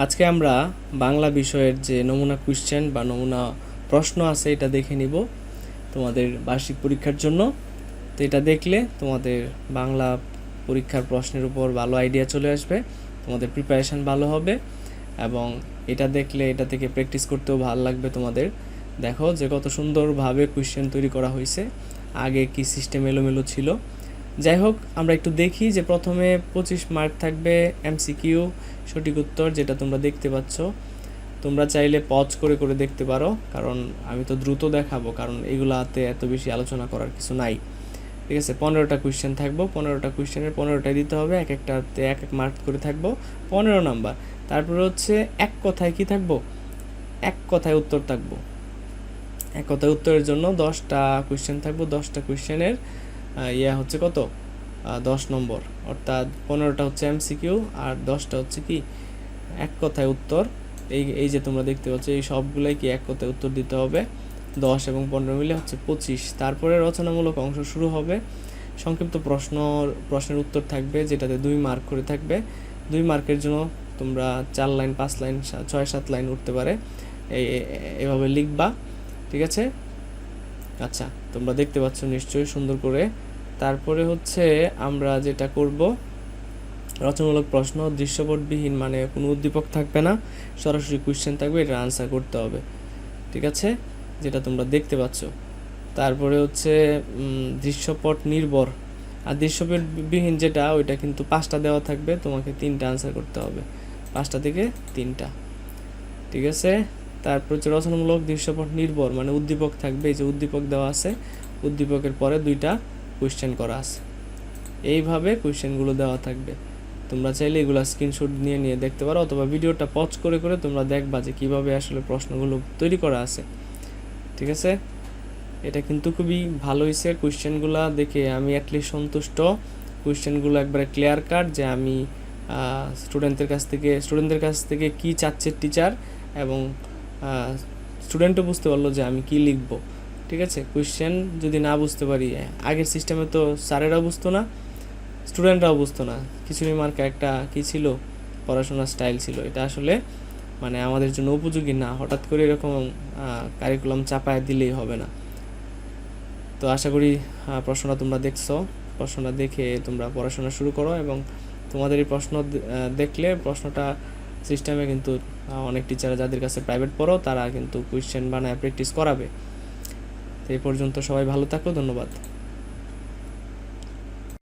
আজকে আমরা বাংলা বিষয়ের যে নমুনা কোয়েশ্চেন বা নমুনা প্রশ্ন আছে, এটা দেখে নিব তোমাদের বার্ষিক পরীক্ষার জন্য। তো এটা দেখলে তোমাদের বাংলা পরীক্ষার প্রশ্নের উপর ভালো আইডিয়া চলে আসবে, তোমাদের প্রিপারেশন ভালো হবে এবং এটা দেখলে এটা থেকে প্র্যাকটিস করতেও ভালো লাগবে তোমাদের। দেখো যে কত সুন্দরভাবে কোয়েশ্চেন তৈরি করা হয়েছে, আগে কি সিস্টেম এলোমেলো ছিল যাই হোক, আমরা একটু দেখি যে প্রথমে পঁচিশ মার্ক থাকবে এমসিকিউ, সঠিক উত্তর যেটা তোমরা দেখতে পাচ্ছ। তোমরা চাইলে পজ করে করে দেখতে পারো, কারণ আমি তো দ্রুত দেখাবো, কারণ এগুলাতে এত বেশি আলোচনা করার কিছু নাই। ঠিক আছে, পনেরোটা কোয়েশ্চেন থাকব, পনেরোটা কোয়েশ্চেনের পনেরোটাই দিতে হবে, এক একটাতে এক এক মার্ক করে থাকব, পনেরো নাম্বার। তারপরে হচ্ছে এক কথায় কি থাকব? এক কথায় উত্তর থাকব। এক কথায় উত্তরের জন্য দশটা কোয়েশ্চেন থাকব, দশটা কোয়েশ্চেনের ইয়া হচ্ছে কত? দশ নম্বর। অর্থাৎ পনেরোটা হচ্ছে এমসিকিউ আর দশটা হচ্ছে কি? এক কথায় উত্তর। এই এই যে তোমরা দেখতে পাচ্ছ, এই সবগুলোই কি এক কথায় উত্তর দিতে হবে? দশ এবং পনেরো মিলে হচ্ছে পঁচিশ। তারপরে রচনামূলক অংশ শুরু হবে। সংক্ষিপ্ত প্রশ্ন, প্রশ্নের উত্তর থাকবে, যেটাতে দুই মার্ক করে থাকবে। দুই মার্কের জন্য তোমরা চার লাইন, পাঁচ লাইন, ছয়, সাত লাইন উঠতে পারে। এভাবে লিখবা, ঠিক আছে? আচ্ছা তোমরা দেখতে পাচ্ছ নিশ্চয়ই সুন্দর করে। তারপরে হচ্ছে আমরা যেটা করব, রচনামূলক প্রশ্ন দৃশ্যপটবিহীন মানে কোনো উদ্দীপক থাকবে না, সরাসরি কোয়েশ্চেন থাকবে এটা আনসার করতে হবে। ঠিক আছে? যেটা তোমরা দেখতে পাচ্ছ। তারপরে হচ্ছে দৃশ্যপট নির্ভর। আর দৃশ্যপটবিহীন যেটা, ওইটা কিন্তু পাঁচটা দেওয়া থাকবে, তোমাকে তিনটা আনসার করতে হবে। পাঁচটা থেকে তিনটা। ঠিক আছে? তারপর হচ্ছে রচনামূলক দৃশ্যপট নির্ভর মানে উদ্দীপক থাকবে, এই যে উদ্দীপক দেওয়া আছে, উদ্দীপকের পরে দুইটা কোয়েশ্চেন করা আছে। এইভাবে কোয়েশ্চেনগুলো দেওয়া থাকবে। তোমরা চাইলে এগুলো স্ক্রিনশট নিয়ে নিয়ে দেখতে পারো, অথবা ভিডিওটা পজ করে করে তোমরা দেখবা যে কীভাবে আসলে প্রশ্নগুলো তৈরি করা আছে। ঠিক আছে? এটা কিন্তু খুবই ভালো হয়েছে কোয়েশ্চেনগুলো দেখে আমি অ্যাটলিস্ট সন্তুষ্ট। কোয়েশ্চেনগুলো একবারে ক্লিয়ার কাট যে আমি স্টুডেন্টদের কাছ থেকে স্টুডেন্টদের কাছ থেকে কি চাচ্ছে টিচার এবং স্টুডেন্টও বুঝতে পারল যে আমি কি লিখব, ঠিক আছে? কোয়েশ্চেন যদি না বুঝতে পারি, আগের সিস্টেমে তো স্যারেরাও বুঝতো না স্টুডেন্টরাও বুঝতো না। খিচুড়ি মার্কা একটা কি ছিল? পড়াশোনার স্টাইল ছিল। এটা আসলে মানে আমাদের জন্য উপযোগী না। হঠাৎ করে এরকম কারিকুলাম চাপায় দিলেই হবে না। তো আশা করি প্রশ্নটা তোমরা দেখছ। প্রশ্নটা দেখে তোমরা পড়াশোনা শুরু করো এবং তোমাদের এই প্রশ্ন দেখলে প্রশ্নটা সিস্টেমে কিন্তু অনেক টিচার যাদের কাছে প্রাইভেট পড়ো তারা কিন্তু কোয়েশ্চেন বানায় প্র্যাকটিস করাবে। তো এই পর্যন্ত সবাই ভালো থাকো ধন্যবাদ।